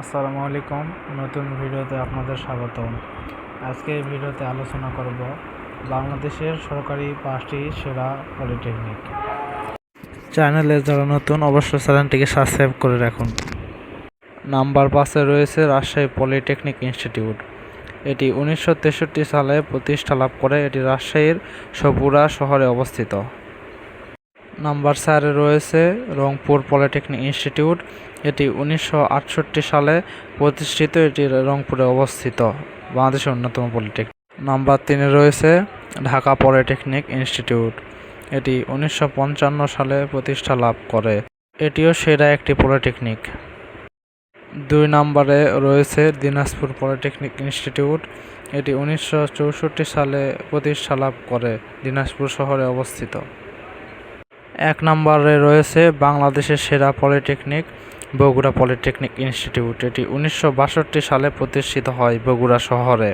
আসসালামু আলাইকুম, নতুন ভিডিওতে আপনাদের স্বাগতম। আজকে এই ভিডিওতে আলোচনা করব বাংলাদেশের সরকারি পাঁচটি সেরা পলিটেকনিক। চ্যানেলে যারা নতুন, অবশ্যই চ্যানেলটিকে সাবস্ক্রাইব করে রাখুন। নাম্বার পাঁচে রয়েছে রাজশাহী পলিটেকনিক ইনস্টিটিউট। এটি উনিশশো তেষট্টি সালে প্রতিষ্ঠা লাভ করে। এটি রাজশাহীর সপুরা শহরে অবস্থিত। নাম্বার চারে রয়েছে, রংপুর পলিটেকনিক ইনস্টিটিউট। এটি উনিশশো আটষট্টি সালে প্রতিষ্ঠিত। এটি রংপুরে অবস্থিত, বাংলাদেশের অন্যতম পলিটেকনিক। নাম্বার তিনে রয়েছে, ঢাকা পলিটেকনিক ইনস্টিটিউট। এটি উনিশশো পঞ্চান্ন সালে প্রতিষ্ঠা লাভ করে। এটিও সেরা একটি পলিটেকনিক। দুই নম্বরে রয়েছে, দিনাজপুর পলিটেকনিক ইনস্টিটিউট। এটি উনিশশো চৌষট্টি সালে প্রতিষ্ঠা লাভ করে, দিনাজপুর শহরে অবস্থিত। এক নম্বরে রয়েছে বাংলাদেশের সেরা পলিটেকনিক, বগুড়া পলিটেকনিক ইনস্টিটিউট। এটি উনিশশো বাষট্টি সালে প্রতিষ্ঠিত হয় বগুড়া শহরে।